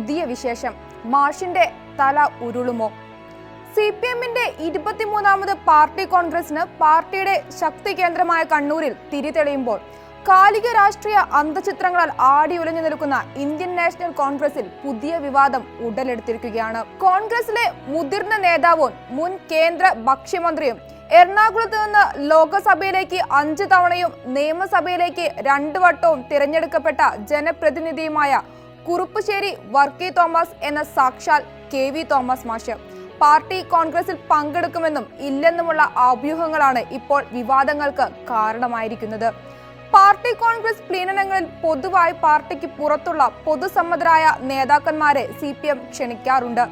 പുതിയ വിശേഷം. മാഷിന്റെ തല ഉരുളുമോ? സി പി എമ്മിന്റെ ഇരുപത്തിമൂന്നാമത് പാർട്ടി കോൺഗ്രസിന് പാർട്ടിയുടെ ശക്തി കേന്ദ്രമായ കണ്ണൂരിൽ തിരിതെളിയുമ്പോൾ കാലിക രാഷ്ട്രീയ അന്തചിത്രങ്ങളാൽ ആടിയുലഞ്ഞു നിൽക്കുന്ന ഇന്ത്യൻ നാഷണൽ കോൺഗ്രസിൽ പുതിയ വിവാദം ഉടലെടുത്തിരിക്കുകയാണ്. കോൺഗ്രസിലെ മുതിർന്ന നേതാവും മുൻ കേന്ദ്ര ഭക്ഷ്യമന്ത്രിയും എറണാകുളത്ത് നിന്ന് ലോകസഭയിലേക്ക് അഞ്ച് തവണയും നിയമസഭയിലേക്ക് രണ്ടു വട്ടവും തിരഞ്ഞെടുക്കപ്പെട്ട ജനപ്രതിനിധിയുമായ കുറുപ്പശ്ശേരി വർക്കി തോമസ് എന്ന സാക്ഷാൽ കെ വി തോമസ് മാഷ്. പാർട്ടി കോൺഗ്രസിൽ പങ്കെടുക്കുമെന്നും ഇല്ലെന്നുമുള്ള അഭ്യൂഹങ്ങളാണ് ഇപ്പോൾ വിവാദങ്ങൾക്ക് കാരണമായിരിക്കുന്നത്. പാർട്ടി കോൺഗ്രസ് പ്ലീനനങ്ങളിൽ പൊതുവായി പാർട്ടിക്ക് പുറത്തുള്ള പൊതുസമ്മതരായ നേതാക്കന്മാരെ സി പി എം ക്ഷണിക്കാറുണ്ട്.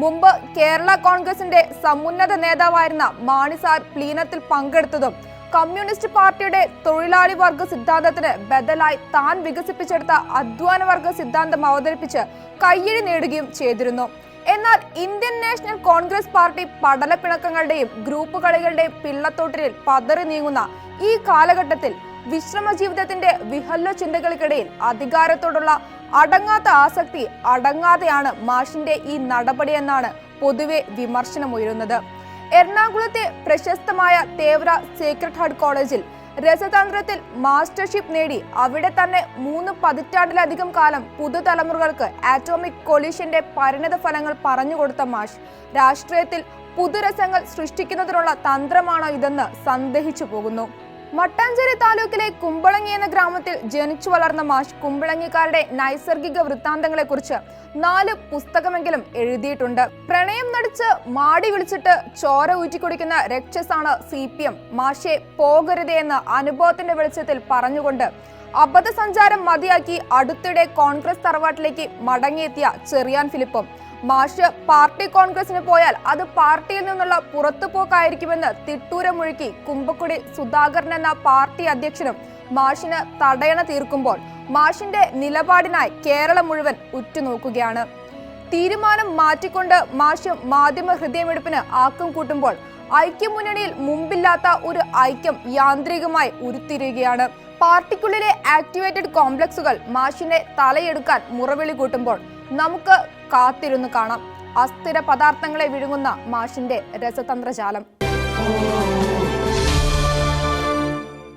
മുമ്പ് കേരള കോൺഗ്രസിന്റെ സമുന്നത നേതാവായിരുന്ന മാണിസാർ പ്ലീനത്തിൽ പങ്കെടുത്തതും കമ്മ്യൂണിസ്റ്റ് പാർട്ടിയുടെ തൊഴിലാളി വർഗ സിദ്ധാന്തത്തിന് ബദലായി താൻ വികസിപ്പിച്ചെടുത്ത അധ്വാന വർഗ സിദ്ധാന്തം അവതരിപ്പിച്ച് കയ്യടി നേടുകയും ചെയ്തിരുന്നു. എന്നാൽ ഇന്ത്യൻ നാഷണൽ കോൺഗ്രസ് പാർട്ടി പടലപ്പിണക്കങ്ങളുടെയും ഗ്രൂപ്പ് കളികളുടെയും പിള്ളത്തോട്ടിൽ പതറി നീങ്ങുന്ന ഈ കാലഘട്ടത്തിൽ വിശ്രമ ജീവിതത്തിന്റെ വിഹല്ല ചിന്തകൾക്കിടയിൽ അധികാരത്തോടുള്ള അടങ്ങാത്ത ആസക്തി അടങ്ങാതെയാണ് മാഷിന്റെ ഈ നടപടിയെന്നാണ് പൊതുവെ വിമർശനമുയരുന്നത്. എറണാകുളത്തെ പ്രശസ്തമായ തേവ്ര സീക്രട്ട് ഹാർട്ട് കോളേജിൽ രസതന്ത്രത്തിൽ മാസ്റ്റർഷിപ്പ് നേടി അവിടെ തന്നെ മൂന്ന് പതിറ്റാണ്ടിലധികം കാലം പുതുതലമുറകൾക്ക് ആറ്റോമിക് കൊളീഷന്റെ പരിണത ഫലങ്ങൾ പറഞ്ഞുകൊടുത്ത മാഷ്. രാഷ്ട്രീയത്തിൽ പുതുരസങ്ങൾ സൃഷ്ടിക്കുന്നതിനുള്ള തന്ത്രമാണോ ഇതെന്ന് സന്ദേഹിച്ചു പോകുന്നു. മട്ടാഞ്ചേരി താലൂക്കിലെ കുമ്പളങ്ങി എന്ന ഗ്രാമത്തിൽ ജനിച്ചു വളർന്ന മാഷ് കുമ്പളങ്ങിക്കാരുടെ നൈസർഗിക വൃത്താന്തങ്ങളെക്കുറിച്ച് നാല് പുസ്തകമെങ്കിലും എഴുതിയിട്ടുണ്ട്. പ്രണയം നടിച്ച് മാടി വിളിച്ചിട്ട് ചോര ഊറ്റിക്കുടിക്കുന്ന രക്ഷസാണ് സി പി എം. മാഷെ പോകരുതേ എന്ന് അനുഭവത്തിന്റെ വെളിച്ചത്തിൽ പറഞ്ഞുകൊണ്ട് അബദ്ധസഞ്ചാരം മതിയാക്കി അടുത്തിടെ കോൺഗ്രസ് തറവാട്ടിലേക്ക് മടങ്ങിയെത്തിയ ചെറിയാൻ ഫിലിപ്പും. മാഷ് പാർട്ടി കോൺഗ്രസിന് പോയാൽ അത് പാർട്ടിയിൽ നിന്നുള്ള പുറത്തുപോക്കായിരിക്കുമെന്ന് തിട്ടൂരം മുഴുക്കി കുമ്പക്കുടി സുധാകരൻ എന്ന പാർട്ടി അധ്യക്ഷനും മാഷിന് തടയണ തീർക്കുമ്പോൾ മാഷിന്റെ നിലപാടിനായി കേരളം മുഴുവൻ ഉറ്റുനോക്കുകയാണ്. തീരുമാനം മാറ്റിക്കൊണ്ട് മാഷ് മാധ്യമ ഹൃദയമെടുപ്പിന് ആക്കം കൂട്ടുമ്പോൾ ഐക്യമുന്നണിയിൽ മുമ്പില്ലാത്ത ഒരു ഐക്യം യാന്ത്രികമായി ഉരുത്തിരിയുകയാണ്. പാർട്ടിക്കുള്ളിലെ ആക്ടിവേറ്റഡ് കോംപ്ലക്സുകൾ മാഷിനെ തലയെടുക്കാൻ മുറവിളി കൂട്ടുമ്പോൾ നമുക്ക് കാത്തിരുന്ന് കാണാം. അസ്ഥിര പദാർത്ഥങ്ങളെ വിഴുങ്ങുന്ന മാഷിന്റെ രസതന്ത്രജാലം.